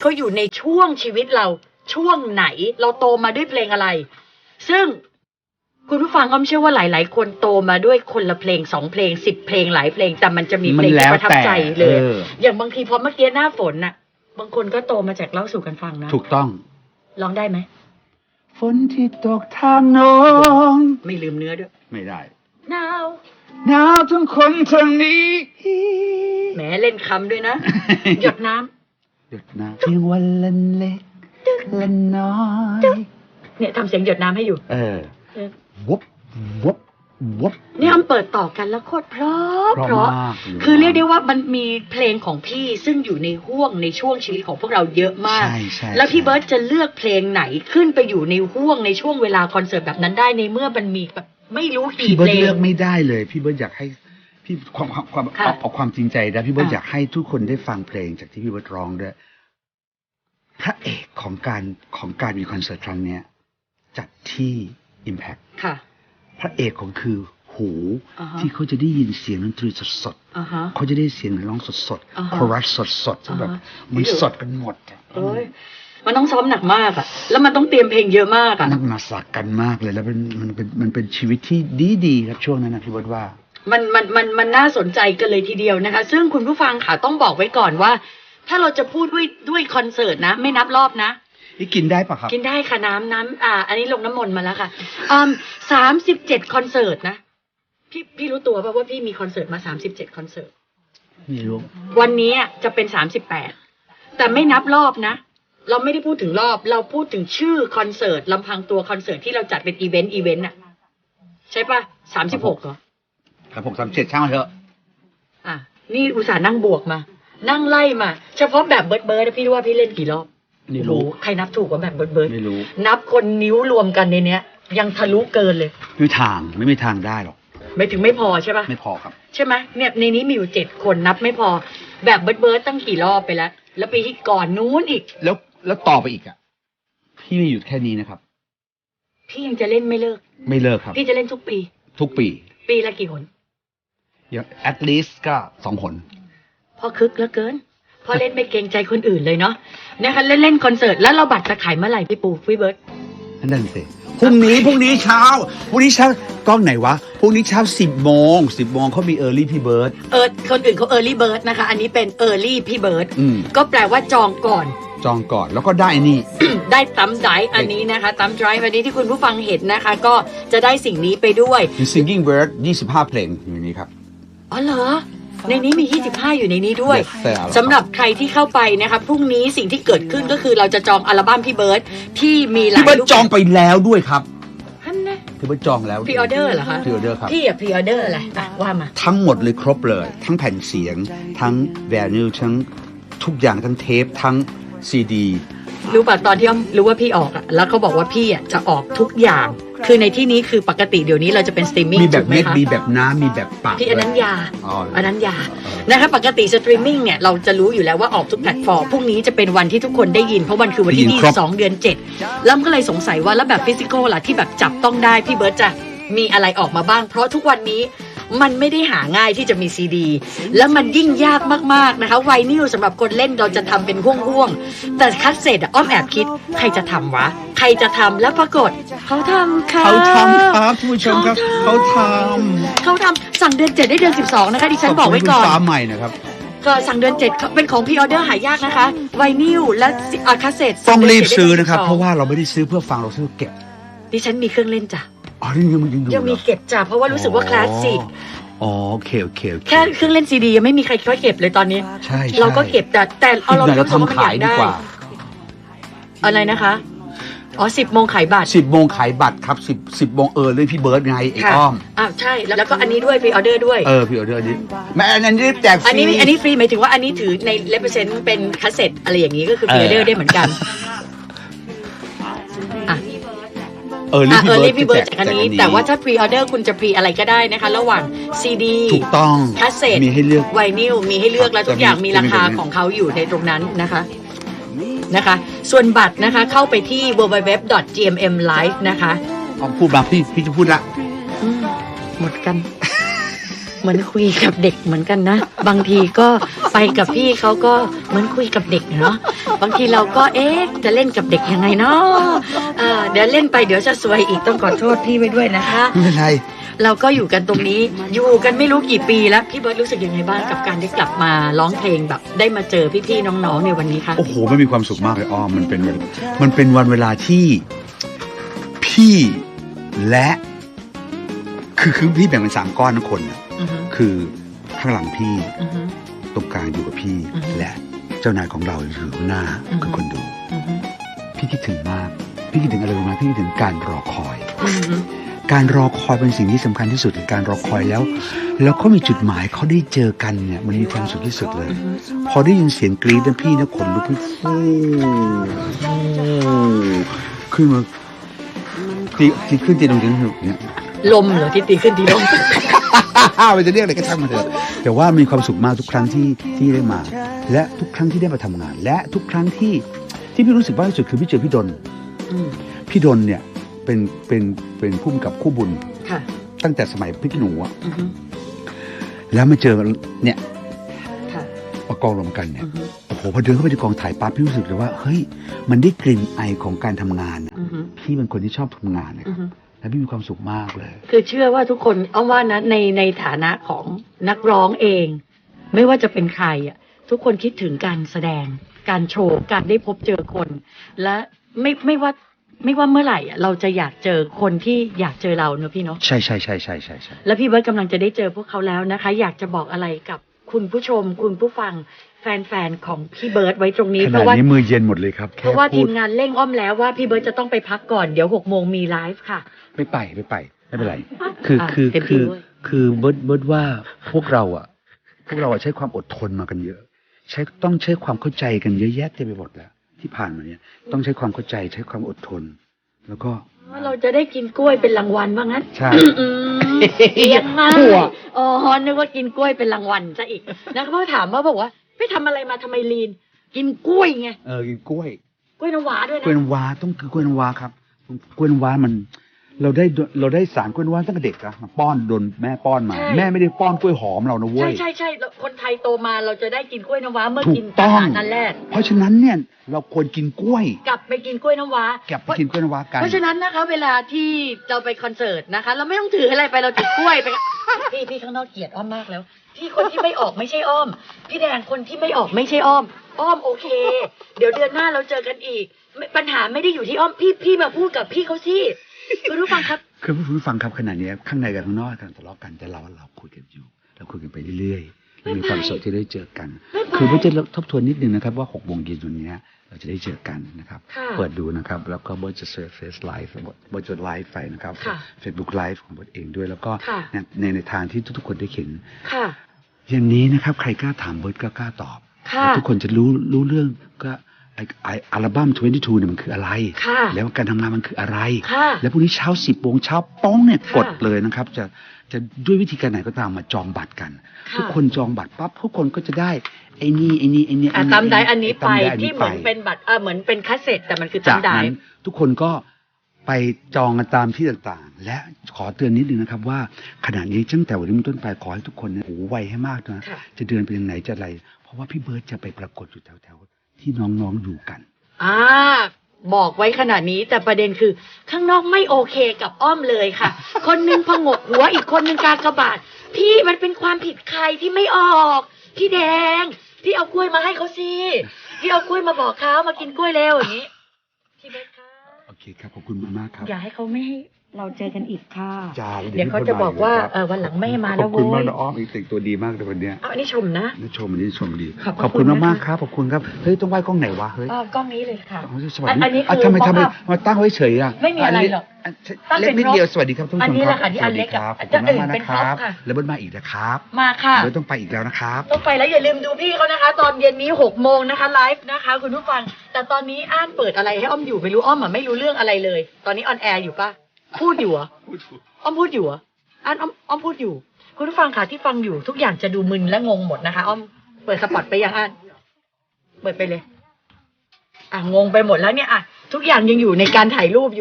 เขาอยู่ในช่วงชีวิตเราช่วงไหน เราโตมาด้วยเพลงอะไร ซึ่งคุณผู้ฟังก็เชื่อว่าหลาย ๆ คนโตมาด้วยคนละเพลงสองเพลงสิบเพลงหลายเพลงแต่มันจะมีเพลงมันแล้ที่วประทับแต่ใจเลยเอออย่างบางทีพอเมื่อกี้หน้าฝนน่ะ บางคนก็โตมาจากเล่าสู่กันฟังนะถูกต้องร้องได้ไหมฝนที่ตกทางโน้นไม่ลืมเนื้อด้วย ไม่ได้หนาวหนาวทั้งคนทางนี้แหมเล่นคำด้วยนะ หยดน้ำ หยุดนะเพียงวันละเล็กละน้อย เนี่ยทำเสียงหยดน้ำให้อยู่ เออเออวุบวุบวุบเนี่ยมันเปิดต่อกันแล้วโคตรเพราะเพราะเพราะมากคือเรียกได้ว่ามันมีเพลงของพี่ซึ่งอยู่ในห่วงในช่วงชีวิตของพวกเราเยอะมากใช่ใช่แล้วพี่ใช่เบิร์ตจะเลือกเพลงไหนขึ้นไปอยู่ในห่วงในช่วงเวลาคอนเสิร์ตแบบนั้นได้ในเมื่อมันมีแบบไม่รู้พี่กี่เบิเพร์ลดงเลือกไม่ได้เลย พี่เบิร์ดอยากให้ พี่ความความความค่ะเอาเอาความจริงใจนะพี่เบิร์ดอะอยากให้ทุกคนได้ฟังเพลงจากที่พี่เบิร์ดร้องด้วยพระเอกของการของการมีคอนเสิร์ตครั้งเนี้ยจัดที่ Impact ค่ะ พระเอกของคือหูอ่าฮะ ที่เขาจะได้ยินเสียงดนตรีสดอ่าฮะ ๆเขาจะได้เสียงร้องสดอ่าๆฮะคอรัสสดๆซึ่งแบบอ่าฮะ มันสดกันหมดอะเอ้ยมันต้องซ้อมหนักมากอะแล้วมันต้องเตรียมเพลงเยอะมากอะ นักมาสักกันมากเลย แล้วมันมันเป็นมันเป็นชีวิตที่ดีดีๆครับช่วงนั้นนะพี่เบิร์ดว่า มันมันมันมันน่าสนใจกันเลยทีเดียวนะคะ ซึ่งคุณผู้ฟังค่ะต้องบอกไว้ก่อนว่า ถ้าเราจะพูดด้วยด้วยคอนเสิร์ตนะ ไม่นับรอบนะ นี่กินได้ปะครับ กินได้ค่ะน้ำน้ำอ่า อันนี้ลงน้ำมนต์มาแล้วค่ะอืมสามสิบเจ็ดคอนเสิร์ตนะ พี่พี่รู้ตัวป่ะว่าพี่มีคอนเสิร์ตมาสามสิบเจ็ดคอนเสิร์ต ไม่รู้ วันนี้อะจะเป็นสามสิบแปดแต่ไม่นับรอบนะ เราไม่ได้พูดถึงรอบ เราพูดถึงชื่อคอนเสิร์ตลำพังตัวคอนเสิร์ตที่เราจัดเป็นอีเวนต์อีเวนต์อะใช่ป่ะสามสิบหกเหรอ ครับผมสามเจ็ดช่างมันเถอะ อะ นี่อุตส่าห์นั่งบวกมา นั่งไล่มา เฉพาะแบบเบิร์ดเบิร์ดพี่รู้ว่าพี่เล่นกี่รอบไม่รู้โอ้โหใครนับถูกกว่าแบบเบิร์ดเบิร์ดไม่รู้ นับคนนิ้วรวมกันในเนี้ย ยังทะลุเกินเลยไม่มีทางไม่มีทางได้หรอก ไม่ถึงไม่พอใช่ปะไม่พอครับ ใช่ไหมเนี่ยในนี้มีอยู่เจ็ดคนนับไม่พอ แบบเบิร์ดเบิร์ดตั้งกี่รอบไปแล้ว แล้วปีที่ก่อนนู้นอีก แล้วแล้วต่อไปอีกอะ พี่ไม่หยุดแค่นี้นะครับ พี่ยังจะเล่นไม่เลิก ไม่เลิกครับ พี่จะเล่นทุกปี ทุกปี ปีละกี่คน อย่าง at least ก็สองคนพอคึกเหลือเกินพอเล่นไม่เกรงใจคนอื่นเลยเนาะนะคะเล่นเล่นคอนเสิร์ตแล้วเราบัตรจะขายเมื่อไหร่พี่ปูพี่เบิร์ดนั่นสิพรุ่งนี้พรุ่งนี้เช้าพรุ่งนี้เช้ากล้องไหนวะพรุ่งนี้เช้าสิบโมงสิบโมงเขามี early พี่เบิร์ดเออคนอื่นเขาเออร์ลี่เบิร์ดนะคะ อันนี้เป็นเออร์ลี่พี่เบิร์ดอืมก็แปลว่าจองก่อน จองก่อนแล้วก็ได้อันนี่ ได้ตั้มไดรฟ์อันนี้นะคะตั้มไดรฟ์อันนี้ที่คุณผู้ฟังเห็นนะคะ ก็จะได้สิ่งนี้ไปด้วยมี singing bird 25 เพลงอยู่ในนี้ครับ อ๋อเหรอ ในนี้มี 25 อยู่ในนี้ด้วย Yes, ใช่แล้วสำหรับใครที่เข้าไปนะคะพรุ่งนี้สิ่งที่เกิดขึ้นก็คือเราจะจองอัลบั้มพี่เบิร์ดที่มีหลาพี่ยเบิร์ดรูปจองไปแล้วด้วยครับฮันนะพี่เบิร์ดจองแล้วพรีออเดอร์เหรอคะพรีออเดอร์ครับ พี่อะพรีออเดอร์อะไรอะว่ามา ทั้งหมดเลยครบเลย ทั้งแผ่นเสียง ทั้งแวนิลทั้งทุกอย่างทั้งเทปทั้งซีดี รู้ป่ะตอนที่อ้อมรู้ว่าพี่ออกอะแล้วเขาบอกว่าพี่อะจะออกทุกอย่าง คือในที่นี้คือปกติเดี๋ยวนี้เราจะเป็นสตรีมมิ่งมีแบบถูกไหมเม็ดคะมีแบบน้ำมีแบบปากพี่อันนั้นยาอ๋ออันนั้นยานะคะปกติสตรีมมิ่งเนี่ยเราจะรู้อยู่แล้วว่าออกทุกแพลตฟอร์มพรุ่งนี้จะเป็นวันที่ทุกคนได้ยิน เพราะวันคือวันที่ได้ยินครบ22 เดือน 7 แล้วมันก็เลยสงสัยว่าแล้วแบบฟิสิกอลล่ะที่แบบจับต้องได้พี่เบิร์ตจะมีอะไรออกมาบ้าง เพราะทุกวันนี้มันไม่ได้หาง่ายที่จะมีซีดี แล้วมันยิ่งยากมากๆนะคะไวนิลสำหรับคนเล่นเราจะทำเป็นห่วงๆแต่คัสเซ็ตอะอ้อมแอบคิดใครจะทำวะ ใครจะทำแล้วปรากฏ เขาทำค่ะเขาทำครับท่านผู้ชมครับ เขาทเขาทำสั่งเดือนเจ็ดได้เดือน12นะคะดิำฉันบอกไว้ก่อนขบคุณฟ้าใหม่นะครับก็สั่งเดือนเจ็ดเป็นของพรีออเดอร์หายากนะคะไวนิลและอาคาเซ็ตต้องรีบซื้อนะครับ เพราะว่าเราไม่ได้ซื้อเพื่อฟังเราซื้อเก็บ ดิฉันมีเครื่องเล่นจ้ะอ๋อนี่ยังยังอยู่ยังมีเหรอเก็บจ้ะเพราะว่ารู้สึกว่าคลาสสิกอ๋อโอเคโอเคโอเคแค่เครื่องเล่นซีดียังไม่มีใครค่อยเก็บเลยตอนนี้ ใช่ใช่เราก็เก็บแต่แต่เอาเราเรารู้สึกว่าทำมันอขายยากดีได้กว่าอะไรนะคะ อ๋อสิบโมงขายบัตรสิบโมงขายบัตรครับสิบสิบโมงเออเลยพี่เบิร์ดไงไอ้ค่ะอ้อม อ้าวใช่แล้วก็อันนี้ด้วยพรีออเดอร์ด้วย เออพี่ออเดอร์นี้แม่อันนี้แจกฟรีอันนี้อันนี้ฟรีหมายถึงว่าอันนี้ถือในเลเ e อร์เซนต์เป็นคาสเซ็ตอะไรอย่างนี้ก็คือพรีออเดอร์ได้เหมือนกัน อะ เอออะเออรีรีพี่เบิร์ดจากอันนี้ แต่ว่าถ้าพรีออเดอร์คุณจะพรีอะไรก็ได้นะคะ ระหว่างซีดีถูกต้องคาสเซ็ตมีให้เลือก ไวนิลมีให้เลือกแล้วทุกอย่างจะมีมีราคาจะมีแบบนี้ของเขาอยู่ในตรงนั้นนะคะ นะคะ ส่วนบัตรนะคะเข้าไปที่ www.gmmlive นะคะเอาพูดมาพี่พี่จะพูดละอืมหมดกัน เหมือนคุยกับเด็กเหมือนกันนะ บางทีก็ไปกับพี่เขาก็เหมือนคุยกับเด็กเนาะบางทีเราก็เอ๊ะจะเล่นกับเด็กยังไงเนาะเออเดี๋ยวเล่นไปเดี๋ยวจะซวยอีกต้องขอโทษพี่ไว้ด้วยนะคะ ไม่เป็นไร เราก็อยู่กันตรงนี้อยู่กันไม่รู้กี่ปีแล้วพี่เบิร์ดรู้สึกยังไงบ้างกับการได้กลับมาร้องเพลงแบบได้มาเจอพี่ๆน้องๆในวันนี้คะโอ้โหมันมีความสุขมากเลยอ้อมมันเป็นมันเป็นวันเวลาที่พี่และคือคือพี่แบ่งเป็นสามก้อนนะคนน่ะอือฮึคือข้างหลังพี่อือฮึตรงกลางอยู่กับพี่อือฮึและเจ้านายของเราอยู่ข้างหน้าอือฮึคือคนดูอือฮึพี่คิดถึงมาก พี่คิดถึงอะไรรู้ไหมพี่คิดถึงการรอคอยอือฮึ การรอคอยเป็นสิ่งที่สำคัญที่สุดการรอคอยแล้ว แล้วเขามีจุดหมายเขาได้เจอกันเนี่ยมันมีความสุขที่สุดเลย พอได้ยินเสียงกรี๊ดนะพี่นะขนลุกฟูขึ้นมาตีตีขึ้นตีลงตีลงเนี่ยลมเหรอที่ตีขึ้นตีลงมันจะเรียกอะไรก็ช่างมันเถอะแต่ว่ามีความสุขมากทุกครั้งที่ที่ได้มา และทุกครั้งที่ได้มาทำงาน และทุกครั้งที่ที่พี่รู้สึกมาที่สุดคือพี่เจอพี่ดนพี่ดนเนี่ย เป็นเป็นเป็นผู้กำกับคู่บุญ ค่ะ ตั้งแต่สมัยพี่หนูอะอือฮึแล้วมาเจอเนี่ยค่ะมากองรวมกันเนี่ยอือฮึโอ้โหพอเดินเข้าไปในกองถ่ายปั๊บพี่รู้สึกเลยว่าเฮ้ยมันได้กลิ่นไอของการทำงานอะอือฮึพี่เป็นคนที่ชอบทำงานนะอือฮึแล้วพี่มีความสุขมากเลย คือเชื่อว่าทุกคนเอาว่านะในในฐานะของนักร้องเอง ไม่ว่าจะเป็นใครอะทุกคนคิดถึงการแสดง การโชว์ การได้พบเจอคน และไม่ไม่ว่า ไม่ว่าเมื่อไหร่อะเราจะอยากเจอคนที่อยากเจอเราเนอะพี่เนาะใช่ใช่ใช่ใช่ใช่ใช่แล้วพี่เบิร์ตกำลังจะได้เจอพวกเขาแล้วนะคะ อยากจะบอกอะไรกับคุณผู้ชม คุณผู้ฟังแฟนๆของพี่เบิร์ตไว้ตรงนี้ขเพนาดราะว่านี้มือเย็นหมดเลยครับเพแค่ราะว่าพูทีดมงานเร่งอ้อมแล้วว่าพี่เบิร์ตจะต้องไปพักก่อนเดี๋ยวหกโมงมีไลฟ์ค่ะ ไม่ไปไม่ไปไม่เป็นไร คืออะคือเต็มที่คือด้วยคือเบิร์ดเบิร์ดว่าพวกเราอะ พวกเราอะใช้ความอดทนมากันเยอะ ใช้ต้องใช้ความเข้าใจกันเยอะแยะเต็มไปหมดแล้ว ที่ผ่านมาเนี่ยต้องใช้ความเข้าใจใช้ความอดทน แล้วก็เราจะได้กินกล้วยเป็นรางวัลว่างั้นใช่อืมเลี้ยงมากหัวอ๋อนึกว่ากินกล้วยเป็นรางวัลซะอีกนะเขาถามว่าบอกว่าไปทำอะไรมาทำไมลีน กินกล้วยไงเออกินกล้วยกล้วยน้ำว้าด้วยกล้วยนะน้ำว้าต้องคือกล้วยน้ำว้าครับกล้วยน้ำว้ามัน เราได้เราได้สารกล้วยน้ำว้าตั้งแต่เด็กอะมาป้อนโดนแม่ป้อนมาแม่ไม่ได้ป้อนกล้วยหอมเรานะเว้ใช่ย ใช่ใช่แล้วคนไทยโตมาเราจะได้กินกล้วยน้ำว้าเมื่อถูกกินต้อาอง หารนั่นแรกเพราะฉะนั้นเนี่ยเราควรกินกล้วยกลับไปกินกล้วยน้ำว้าเก็บไปกินกล้วยน้ำว้ากันเพราะฉะนั้นนะคะเวลาที่เราไปคอนเสิร์ตนะคะ เราไม่ต้องถืออะไรไปเราถือกล้วยไป พี่พี่ข้างนอกเกลียดอ้อมมากแล้ว พี่คนที่ไม่ออกไม่ใช่อ้อม พี่แดงคนที่ไม่ออกไม่ใช่อ้อม อ้อมโอเค เดี๋ยวเดือนหน้าเราเจอกันอีกไม่ปัญหาไม่ได้อยู่ที่อ้อมพี่พี่มาพูดกับพี่เขาสิ คุณผู้ฟังครับคือผู้ฟังครับขณะนี้ข้างในกับข้างนอกกำลังทะเลาะกันแต่เราเราคุยกันอยู่ เราคุยกันไปเรื่อยๆเรามีความสุขที่ได้เจอกันไม่เป็นไรคือเพื่อจะทบทวนนิดนึงนะครับ ว่าหกโมงเย็นวันนี้เราจะได้เจอกันนะครับค่ะเปิดดูนะครับ แล้วก็เบิร์ดจะเซิร์ฟเฟซไลฟ์เบิร์ดจะไลฟ์ไปนะครับค่ะเฟซบุ๊กไลฟ์ของเบิร์ดเองด้วย แล้วก็ค่ะในในในทางที่ทุกๆคนได้เห็นค่ะอย่างนี้นะครับ ใครกล้าถามเบิร์ดก็กล้าตอบค่ะแล้วทุกคนจะรู้รู้เรื่องก็ไอไออัลบั้ม 22เนี่ยมันคืออะไรค่ะแล้วการทำงานมันคืออะไรค่ะแล้วพรุ่งนี้เช้าสิบโมงเช้าป้องเนี่ยค่ะกดเลยนะครับ จะจะด้วยวิธีการไหนก็ตามมาจองบัตรกันค่ะทุกคนจองบัตรปั๊บทุกคนก็จะได้ไอ้นี่ไอ้นี่ไอ้นี่อะตามไดอันนี้ไปตามด้ที่เหมือนเป็นบัตรเออเหมือนเป็นคัสเซ็ตแต่มันคือตาจามกไดนั้นทุกคนก็ไปจองกันตามที่ต่างๆ และขอเตือนนิดนึงนะครับว่าขณะนี้ตั้งแต่วันนี้เป็นต้นไปขอให้ทุกคนเนี่ยหูไวให้มากนะค่ะจะเดินไปทางไหนจะอะไร เพราะว่าพี่เบิร์ตจะไปปรากฏอยู่แถวๆ ที่น้องๆอยู่กัน อ่า บอกไว้ขนาดนี้แต่ประเด็นคือ ข้างนอกไม่โอเคกับอ้อมเลยค่ะ คนหนึงพงกหัวอีกคนหนึงกากระบาดพี่มันเป็นความผิดใครที่ไม่ออก พี่แดง พี่เอากล้วยมาให้เขาสิพี่เอากล้วยมาบอกเขามากินกล้วยเร็วอย่างนี้พี่เบสค่ะโอเคครับขอบคุณมากๆครับ อย่าให้เขาไม่ให้ เราเจอกันอีกค่ะจ้าเดี๋ยวเขาจะบอกว่าเออวันหลังไม่ให้มาขแล้อวบคุณโว้มากยนะอ้อมอีกแต่งตัวดีมากเลยวันเนี้ยเอาอันนี้ชมนะนี่ชมอันนี้ชมดีขอบพระขอบคุณคุณนะคะมากๆครับขอบคุณครับเฮ้ยต้องไหว้กล้องไหนวะเฮ้ยเออกล้องนี้เลยค่ะ อ๋อสวัสอันดีอันนี้อะคือทำไมทำไม mock up มาตั้งไว้เฉยอะไม่มีอะไรหรอกนนี้ตั้งเป็นเล็กนิดเดียวสวัสดีครับทุกคนอันนี้แหละค่ะที่สอัวันสเล็ดีกคอะรับขอบจะคุณอื่นมากๆเป็นะนคท็อปรับค่ะ แล้วเบิ้ลมาอีกนะครับมาค่ะ เบิ้ลต้องไปอีกแล้วนะครับ ต้องไปแล้วอย่าลืมดูพี่เขานะคะ ตอนเย็นนี้หกโมงนะคะไลฟ์นะคะ คุณผู้ฟัง แต่ตอนนี้อ่านเปิดอะไรให้อ้อมอยู่ไม่รู้อ้อมอะไม่รู้เรื่องอะไรเลย ตอนนี้ออนแอร์อยู่ปะ พูดอยู่เหรออ้อมพูดอยู่เหรออ่านอ้อมอ้อมพูดอยู่ คุณผู้ฟังค่ะที่ฟังอยู่ทุกอย่างจะดูมึนและงงหมดนะคะอ้อมเปิดสปอตไปยังอ่านเปิดไปเลย อะงงไปหมดแล้วเนี่ยอะทุกอย่างยังอยู่ในการถ่ายรูปอยู่